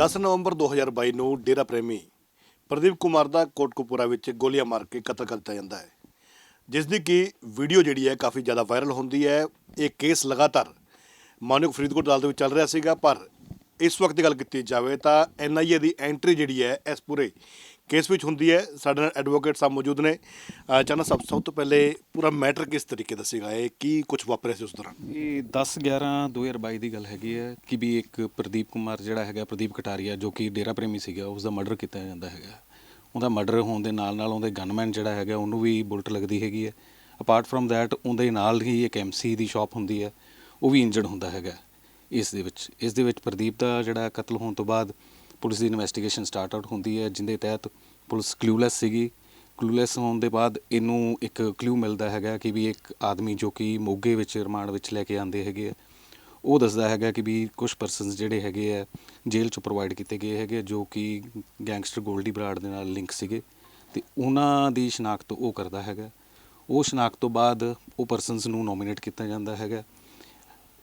10 ਨਵੰਬਰ 2022 ਨੂੰ ਡੇਰਾ ਪ੍ਰੇਮੀ ਪ੍ਰਦੀਪ ਕੁਮਾਰ ਦਾ ਕੋਟਕਪੂਰਾ ਵਿੱਚ ਗੋਲੀਆਂ ਮਾਰ ਕੇ ਕਤਲ ਕਰ ਦਿੱਤਾ ਜਾਂਦਾ ਹੈ। ਜਿਸ ਦੀ ਕਿ ਵੀਡੀਓ ਜਿਹੜੀ ਹੈ ਕਾਫੀ ਜ਼ਿਆਦਾ ਵਾਇਰਲ ਹੁੰਦੀ ਹੈ। ਇਹ ਕੇਸ ਲਗਾਤਾਰ ਮਾਨਯੋਗ ਫਰੀਦਕੋਟ ਅਦਾਲਤ ਵਿੱਚ ਚੱਲ ਰਿਹਾ ਸੀਗਾ, ਪਰ ਇਸ ਵਕਤ ਦੀ ਗੱਲ ਕੀਤੀ ਜਾਵੇ ਤਾਂ ਐਨਆਈਏ ਦੀ ਐਂਟਰੀ ਜਿਹੜੀ ਹੈ ਇਸ ਪੂਰੇ ਕੇਸ ਵਿੱਚ ਹੁੰਦੀ ਹੈ। ਸਾਡੇ ਨਾਲ ਐਡਵੋਕੇਟ ਸਾਹਿਬ ਮੌਜੂਦ ਨੇ। ਅਹ ਚਾਹਨਾ ਸਭ ਸਭ ਤੋਂ ਪਹਿਲੇ ਪੂਰਾ ਮੈਟਰ ਕਿਸ ਤਰੀਕੇ ਦਾ ਸੀਗਾ? ਇਹ ਕੀ ਕੁਝ ਵਾਪਰਿਆ ਸੀ ਉਸ ਦੌਰਾਨ? ਇਹ 10 11 2022 ਦੀ ਗੱਲ ਹੈਗੀ ਹੈ ਕਿ ਵੀ ਇੱਕ ਪ੍ਰਦੀਪ ਕੁਮਾਰ ਜਿਹੜਾ ਹੈਗਾ, ਪ੍ਰਦੀਪ ਕਟਾਰੀਆ, ਜੋ ਕਿ ਡੇਰਾ ਪ੍ਰੇਮੀ ਸੀਗਾ ਉਸ ਦਾ ਮਰਡਰ ਕੀਤਾ ਜਾਂਦਾ ਹੈਗਾ। ਉਹਦਾ ਮਰਡਰ ਹੋਣ ਦੇ ਨਾਲ ਨਾਲ ਉਹਦੇ ਗਨਮੈਨ ਜਿਹੜਾ ਹੈਗਾ, ਉਹਨੂੰ ਵੀ ਬੁਲਟ ਲੱਗਦੀ ਹੈਗੀ ਹੈ। ਅਪਾਰਟ ਫਰਮ ਥੈਟ ਉਹਦੇ ਨਾਲ ਹੀ ਇੱਕ ਐਮਸੀ ਦੀ ਸ਼ਾਪ ਹੁੰਦੀ ਹੈ। ਉਹ ਵੀ ਇੰਜਰਡ ਹੁੰਦਾ ਹੈਗਾ ਇਸ ਦੇ ਵਿੱਚ। ਇਸ ਦੇ ਵਿੱਚ ਪ੍ਰਦੀਪ ਦਾ ਜਿਹੜਾ ਕਤਲ ਹੋਣ ਤੋਂ ਬਾਅਦ ਪੁਲਿਸ ਦੀ ਇਨਵੈਸਟੀਗੇਸ਼ਨ ਸਟਾਰਟ ਆਊਟ ਹੁੰਦੀ ਹੈ, ਜਿੰਦੇ ਤਹਿਤ ਪੁਲਿਸ ਕਲੂਲੈਸ ਸੀਗੀ। ਕਲੂਲੈਸ ਹੋਣ ਦੇ ਬਾਅਦ ਇਹਨੂੰ ਇੱਕ ਕਲੂ ਮਿਲਦਾ ਹੈਗਾ ਕਿ ਵੀ ਇੱਕ ਆਦਮੀ ਜੋ ਕਿ ਮੋਗੇ ਵਿੱਚ ਰਿਮਾਂਡ ਵਿੱਚ ਲੈ ਕੇ ਆਂਦੇ ਹੈਗੇ ਆ। ਉਹ ਦੱਸਦਾ ਹੈਗਾ ਕਿ ਵੀ ਕੁਝ ਪਰਸਨਸ ਜਿਹੜੇ ਹੈਗੇ ਆ, ਜੇਲ੍ਹ ਚ ਪ੍ਰੋਵਾਈਡ ਕੀਤੇ ਗਏ ਹੈਗੇ ਜੋ ਕਿ ਗੈਂਗਸਟਰ ਗੋਲਡੀ ਬਰਾੜ ਦੇ ਨਾਲ ਲਿੰਕ ਸੀਗੇ। ਤੇ ਉਹਨਾਂ ਦੀ ਸ਼ਨਾਖਤ ਉਹ ਕਰਦਾ ਹੈਗਾ। ਉਹ ਸ਼ਨਾਖਤ ਤੋਂ ਬਾਅਦ ਉਹ ਪਰਸਨਸ ਨੂੰ ਨੋਮੀਨੇਟ ਕੀਤਾ ਜਾਂਦਾ ਹੈਗਾ।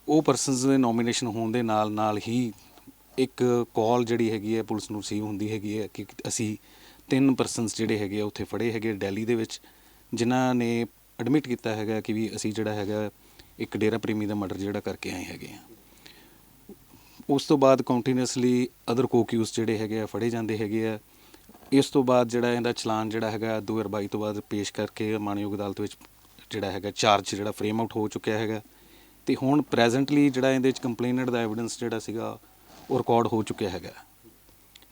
ਉਹ ਪਰਸਨਸ ਦੇ ਨੋਮੀਨੇਸ਼ਨ ਹੋਣ ਦੇ ਨਾਲ ਨਾਲ ਹੀ ਇੱਕ ਕਾਲ ਜਿਹੜੀ ਹੈਗੀ ਹੈ, ਪੁਲਿਸ ਨੂੰ ਰਿਸੀਵ ਹੁੰਦੀ ਹੈਗੀ ਹੈ ਕਿ ਅਸੀਂ ਤਿੰਨ ਪਰਸਨਸ ਜਿਹੜੇ ਹੈਗੇ ਆ, ਉੱਥੇ ਫੜੇ ਹੈਗੇ ਦਿੱਲੀ ਦੇ ਵਿੱਚ, ਜਿਨ੍ਹਾਂ ਨੇ ਐਡਮਿਟ ਕੀਤਾ ਹੈਗਾ ਕਿ ਵੀ ਅਸੀਂ ਜਿਹੜਾ ਹੈਗਾ ਇੱਕ ਡੇਰਾ ਪ੍ਰੇਮੀ ਦਾ ਮਰਡਰ ਜਿਹੜਾ ਕਰਕੇ ਆਏ ਹੈਗੇ ਆ। ਉਸ ਤੋਂ ਬਾਅਦ ਕੰਟੀਨਿਊਸਲੀ ਅਦਰ ਕੋਕਿਊਸ ਜਿਹੜੇ ਹੈਗੇ ਆ, ਫੜੇ ਜਾਂਦੇ ਹੈਗੇ ਆ। ਇਸ ਤੋਂ ਬਾਅਦ ਜਿਹੜਾ ਇਹਦਾ ਚਲਾਨ ਜਿਹੜਾ ਹੈਗਾ 2022 ਤੋਂ ਬਾਅਦ ਪੇਸ਼ ਕਰਕੇ ਮਾਨਯੋਗ ਅਦਾਲਤ ਵਿੱਚ ਜਿਹੜਾ ਹੈਗਾ ਚਾਰਜ ਜਿਹੜਾ ਫਰੇਮ ਆਊਟ ਹੋ ਚੁੱਕਿਆ ਹੈਗਾ। ਤੇ ਹੁਣ ਪ੍ਰੈਜ਼ੈਂਟਲੀ ਜਿਹੜਾ ਇਹਦੇ ਵਿੱਚ ਕੰਪਲੇਨਟ ਦਾ ਐਵੀਡੈਂਸ ਜਿਹੜਾ ਸੀਗਾ ਉਹ ਰਿਕਾਰਡ ਹੋ ਚੁੱਕਿਆ ਹੈਗਾ।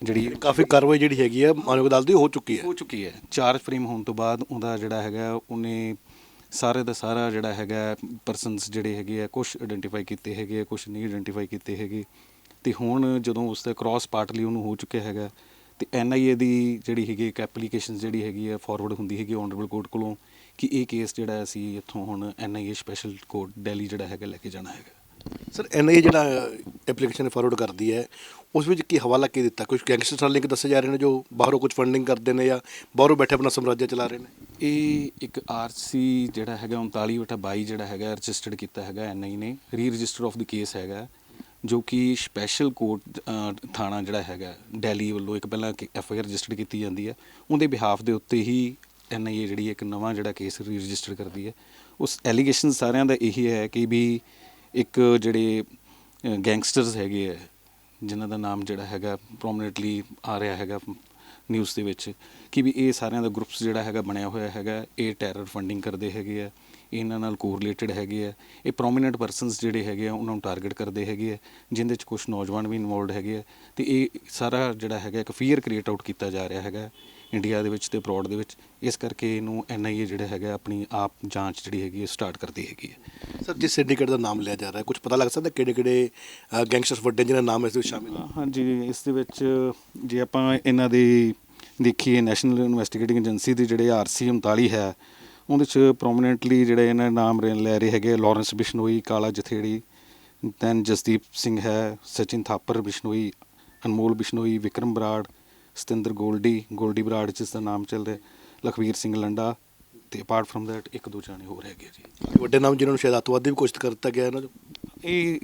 ਜਿਹੜੀ ਕਾਫੀ ਕਾਰਵਾਈ ਜਿਹੜੀ ਹੈਗੀ ਹੈ ਮਾਨਯੋਗ ਅਦਾਲਤ ਦੀ ਹੋ ਚੁੱਕੀ ਹੈ। ਹੋ ਚੁੱਕੀ ਹੈ। ਚਾਰਜ ਫਰੇਮ ਹੋਣ ਤੋਂ ਬਾਅਦ ਉਹਦਾ ਜਿਹੜਾ ਹੈਗਾ ਉਹਨੇ ਸਾਰੇ ਦਾ ਸਾਰਾ ਜਿਹੜਾ ਹੈਗਾ ਪਰਸਨਸ ਜਿਹੜੇ ਹੈਗੇ ਆ ਕੁਝ ਆਇਡੈਂਟੀਫਾਈ ਕੀਤੇ ਹੈਗੇ ਆ ਕੁਝ ਨਹੀਂ ਆਇਡੈਂਟੀਫਾਈ ਕੀਤੇ ਹੈਗੇ। ਤੇ ਹੁਣ ਜਦੋਂ ਉਸ ਦਾ ਕ੍ਰਾਸ ਪਾਰਟਲੀ ਉਹਨੂੰ ਹੋ ਚੁੱਕਿਆ ਹੈਗਾ ਤੇ ਐਨਆਈਏ ਦੀ ਜਿਹੜੀ ਹੈਗੀ ਇੱਕ ਐਪਲੀਕੇਸ਼ਨ ਜਿਹੜੀ ਹੈਗੀ ਹੈ ਫਾਰਵਰਡ ਹੁੰਦੀ ਹੈਗੀ ਆਨਰੇਬਲ ਕੋਰਟ ਕੋਲੋਂ ਕਿ ਇਹ ਕੇਸ ਜਿਹੜਾ ਅਸੀਂ ਇੱਥੋਂ ਹੁਣ ਐਨਆਈਏ ਸਪੈਸ਼ਲ ਕੋਰਟ ਦਿੱਲੀ ਜਿਹੜਾ ਹੈਗਾ ਲੈ ਕੇ ਜਾਣਾ ਹੈਗਾ। ਸਰ ਐਨਆਈਏ ਜਿਹੜਾ ਐਪਲੀਕੇਸ਼ਨ ਫਾਰਵਰਡ ਕਰਦੀ ਹੈ, ਉਸ ਵਿੱਚ ਕੀ ਹਵਾਲਾ ਕੀ ਦਿੱਤਾ? ਕੁਝ ਗੈਂਗਸਟਰ ਨਾਲ ਲਿੰਕ ਦੱਸੇ ਜਾ ਰਹੇ ਨੇ ਜੋ ਬਾਹਰੋਂ ਕੁਝ ਫੰਡਿੰਗ ਕਰਦੇ ਨੇ ਜਾਂ ਬਾਹਰੋਂ ਬੈਠੇ ਆਪਣਾ ਸਮਰਾਜ ਚਲਾ ਰਹੇ ਨੇ? ਇਹ ਇੱਕ ਆਰਸੀ ਜਿਹੜਾ ਹੈਗਾ 39 ਵਟਾ 22 ਜਿਹੜਾ ਹੈਗਾ ਰਜਿਸਟਰਡ ਕੀਤਾ ਹੈਗਾ ਐਨਆਈ ਨੇ। ਰੀ ਰਜਿਸਟਰ ਆਫ ਦੀ ਕੇਸ ਹੈਗਾ, ਜੋ ਕਿ ਸਪੈਸ਼ਲ ਕੋਰਟ ਥਾਣਾ ਜਿਹੜਾ ਹੈਗਾ ਦਿੱਲੀ ਵੱਲੋਂ ਇੱਕ ਪਹਿਲਾਂ ਐਫ ਆਈ ਆਰ ਰਜਿਸਟਰ ਕੀਤੀ ਜਾਂਦੀ ਹੈ। ਉਹਦੇ ਬਿਹਾਫ ਦੇ ਉੱਤੇ ਹੀ ਐਨਆਈਏ ਜਿਹੜੀ ਇੱਕ ਨਵਾਂ ਜਿਹੜਾ ਕੇਸ ਰੀ ਰਜਿਸਟਰ ਕਰਦੀ ਹੈ। ਉਸ ਐਲੀਗੇਸ਼ਨ ਸਾਰਿਆਂ ਦਾ ਇਹੀ ਹੈ ਕਿ ਵੀ ਇੱਕ ਜਿਹੜੇ ਗੈਂਗਸਟਰਸ ਹੈਗੇ ਆ, ਜਿਨ੍ਹਾਂ ਦਾ ਨਾਮ ਜਿਹੜਾ ਹੈਗਾ ਪ੍ਰੋਮਿਨੈਂਟਲੀ ਆ ਰਿਹਾ ਹੈਗਾ ਨਿਊਜ਼ ਦੇ ਵਿੱਚ, ਕਿ ਵੀ ਇਹ ਸਾਰਿਆਂ ਦਾ ਗਰੁੱਪਸ ਜਿਹੜਾ ਹੈਗਾ ਬਣਿਆ ਹੋਇਆ ਹੈਗਾ, ਇਹ ਟੈਰਰ ਫੰਡਿੰਗ ਕਰਦੇ ਹੈਗੇ ਆ। ਇਹਨਾਂ ਨਾਲ ਕੋਰਿਲੇਟਡ ਹੈਗੇ ਆ। ਇਹ ਪ੍ਰੋਮਿਨੈਂਟ ਪਰਸਨਸ ਜਿਹੜੇ ਹੈਗੇ ਆ ਉਹਨਾਂ ਨੂੰ ਟਾਰਗੇਟ ਕਰਦੇ ਹੈਗੇ ਆ ਜਿੰਦੇ ਚ ਕੁਝ ਨੌਜਵਾਨ ਵੀ ਇਨਵੋਲਡ ਹੈਗੇ ਆ। ਤੇ ਇਹ ਸਾਰਾ ਜਿਹੜਾ ਹੈਗਾ ਇੱਕ ਫੀਅਰ ਕ੍ਰੀਏਟ ਆਊਟ ਕੀਤਾ ਜਾ ਰਿਹਾ ਹੈਗਾ ਇੰਡੀਆ ਦੇ ਵਿੱਚ ਤੇ ਅਬਰੋਡ ਦੇ ਵਿੱਚ। ਇਸ ਕਰਕੇ ਇਹਨੂੰ ਐਨਆਈਏ ਜਿਹੜਾ ਹੈਗਾ ਆਪਣੀ ਆਪ ਜਾਂਚ ਜਿਹੜੀ ਹੈਗੀ ਹੈ ਸਟਾਰਟ ਕਰਦੀ ਹੈਗੀ ਹੈ ਸਰ ਜਿਸ ਸਿੰਡੀਕੇਟ ਦਾ ਨਾਮ ਲਿਆ ਜਾ ਰਿਹਾ ਹੈ ਕੁਝ ਪਤਾ ਲੱਗ ਸਕਦਾ ਕਿਹੜੇ ਕਿਹੜੇ ਗੈਂਗਸਟਰਸ ਵੱਡੇ ਜਿਹਨਾਂ ਦਾ ਨਾਮ ਇਸ ਵਿੱਚ ਸ਼ਾਮਿਲ ਹੈ ਹਾਂਜੀ ਇਸ ਦੇ ਵਿੱਚ ਜੇ ਆਪਾਂ ਇਹਨਾਂ ਦੀ ਦੇਖੀਏ ਨੈਸ਼ਨਲ ਇਨਵੈਸਟੀਗੇਟਿੰਗ ਏਜੰਸੀ ਦੀ ਜਿਹੜੇ ਆਰਸੀ 39 ਹੈ ਉਹਦੇ ਚ ਪ੍ਰੋਮਿਨੈਂਟਲੀ ਜਿਹੜੇ ਇਹਨਾਂ ਨਾਮ ਲੈ ਰਹੇ ਹੈਗੇ ਲਾਰੈਂਸ ਬਿਸ਼ਨੋਈ ਕਾਲਾ ਜਥੇੜੀ ਦੈਨ ਜਸਦੀਪ ਸਿੰਘ ਹੈ ਸਚਿਨ ਥਾਪਰ ਬਿਸ਼ਨੋਈ ਅਨਮੋਲ ਬਿਸ਼ਨੋਈ ਵਿਕਰਮ ਬਰਾੜ ਸਤਿੰਦਰ ਗੋਲਡੀ ਗੋਲਡੀ ਬਰਾੜ ਜਿਸ ਦਾ ਨਾਮ ਚੱਲ ਰਿਹਾ ਲਖਵੀਰ ਸਿੰਘ ਲੰਡਾ ਤੇ ਅਪਾਰਟ ਫਰਮ that ਇੱਕ ਦੋ ਜਾਣੇ ਹੋਰ ਹੈਗੇ ਜੀ। ਵੱਡੇ ਨਾਮ ਜਿਨ੍ਹਾਂ ਨੂੰ ਸ਼ਾਇਦ ਅੱਤਵਾਦੀ ਵੀ ਕੋਸ਼ਿਸ਼ ਕਰ ਦਿੱਤਾ ਗਿਆ ਇਹਨਾਂ ਚੋਂ ਇਹ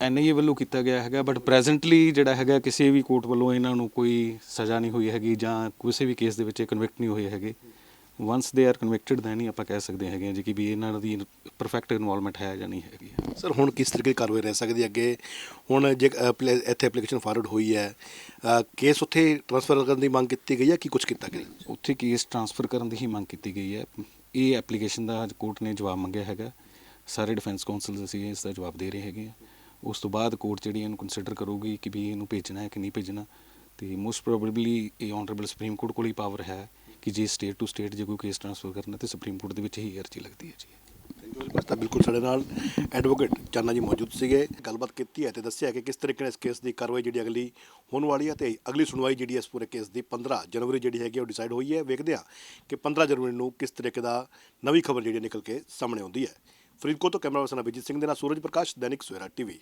ਐਨਆਈਏ ਵੱਲੋਂ ਕੀਤਾ ਗਿਆ ਹੈਗਾ ਬਟ ਪ੍ਰੈਜ਼ੈਂਟਲੀ ਜਿਹੜਾ ਹੈਗਾ ਕਿਸੇ ਵੀ ਕੋਰਟ ਵੱਲੋਂ ਇਹਨਾਂ ਨੂੰ ਕੋਈ ਸਜ਼ਾ ਨਹੀਂ ਹੋਈ ਹੈਗੀ ਜਾਂ ਕਿਸੇ ਵੀ ਕੇਸ ਦੇ ਵਿੱਚ ਇਹ ਕਨਵਿਕਟ ਨਹੀਂ ਹੋਏ ਹੈਗੇ। Once they are convicted then he ਆਪਾਂ ਕਹਿ ਸਕਦੇ ਹੈਗੇ ਜੀ ਕਿ ਵੀ ਇਹਨਾਂ ਦੀ ਪਰਫੈਕਟ ਇਨਵੋਲਵਮੈਂਟ ਹੈ ਜਾਂ ਨਹੀਂ ਹੈਗੀ ਸਰ ਹੁਣ ਕਿਸ ਤਰੀਕੇ ਕਾਰਵਾਈ ਰਹਿ ਸਕਦੀ ਹੈ? ਅੱਗੇ ਹੁਣ ਜੇ ਇੱਥੇ ਐਪਲੀਕੇਸ਼ਨ ਫਾਰਵਰਡ ਹੋਈ ਹੈ ਕੇਸ ਉੱਥੇ ਟ੍ਰਾਂਸਫਰ ਕਰਨ ਦੀ ਮੰਗ ਕੀਤੀ ਗਈ ਹੈ ਕਿ ਕੁਝ ਕੀਤਾ ਗਿਆ? ਉੱਥੇ ਕੇਸ ਟ੍ਰਾਂਸਫਰ ਕਰਨ ਦੀ ਹੀ ਮੰਗ ਕੀਤੀ ਗਈ ਹੈ। ਇਹ ਐਪਲੀਕੇਸ਼ਨ ਦਾ ਅੱਜ ਕੋਰਟ ਨੇ ਜਵਾਬ ਮੰਗਿਆ ਹੈਗਾ। ਸਾਰੇ ਡਿਫੈਂਸ ਕਾਉਂਸਲ ਅਸੀਂ ਇਸ ਦਾ ਜਵਾਬ ਦੇ ਰਹੇ ਹੈਗੇ ਹਾਂ ਉਸ ਤੋਂ ਬਾਅਦ ਕੋਰਟ ਜਿਹੜੀ ਇਹਨੂੰ ਕੰਸੀਡਰ ਕਰੂਗੀ ਕਿ ਵੀ ਇਹਨੂੰ ਭੇਜਣਾ ਹੈ ਕਿ ਨਹੀਂ ਭੇਜਣਾ ਤੇ ਮੋਸਟ ਪ੍ਰੋਬੇਬਲੀ ਇਹ ਆਨਰੇਬਲ ਸੁਪਰੀਮ ਕੋਰਟ ਕੋਲ ਹੀ ਪਾਵਰ ਹੈ। ਕਿ ਜੇ ਸਟੇਟ ਟੂ ਸਟੇਟ ਜੇ ਕੋਈ ਕੇਸ ਟ੍ਰਾਂਸਫਰ ਕਰਨਾ ਤੇ ਸੁਪਰੀਮ ਕੋਰਟ ਦੇ ਵਿੱਚ ਹੀ ਅਰਜ਼ੀ ਲੱਗਦੀ ਹੈ ਜੀ। ਤਾਂ ਬਿਲਕੁਲ ਸਾਡੇ ਨਾਲ ਐਡਵੋਕੇਟ ਚਾਨਾ ਜੀ ਮੌਜੂਦ ਸੀਗੇ, ਗੱਲਬਾਤ ਕੀਤੀ ਹੈ ਤੇ ਦੱਸਿਆ ਕਿ ਕਿਸ ਤਰੀਕੇ ਨਾਲ ਇਸ ਕੇਸ ਦੀ ਕਾਰਵਾਈ ਜਿਹੜੀ ਅਗਲੀ ਹੋਣ ਵਾਲੀ ਹੈ ਤੇ ਅਗਲੀ ਸੁਣਵਾਈ ਜਿਹੜੀ ਹੈ ਇਸ ਪੂਰੇ ਕੇਸ ਦੀ 15 ਜਨਵਰੀ ਜਿਹੜੀ ਹੈਗੀ ਉਹ ਡਿਸਾਈਡ ਹੋਈ ਹੈ। ਵੇਖਦੇ ਹਾਂ ਕਿ 15 ਜਨਵਰੀ ਨੂੰ ਕਿਸ ਤਰੀਕੇ ਦਾ ਨਵੀਂ ਖਬਰ ਜਿਹੜੀ ਨਿਕਲ ਕੇ ਸਾਹਮਣੇ ਆਉਂਦੀ ਹੈ। ਫਰੀਦਕੋਟ ਤੋਂ ਕੈਮਰਾ ਪਰਸਨ ਅਭਿਜੀਤ ਸਿੰਘ ਦੇ ਨਾਲ ਸੂਰਜ ਪ੍ਰਕਾਸ਼, ਦੈਨਿਕ ਸਵੇਰਾ ਟੀਵੀ।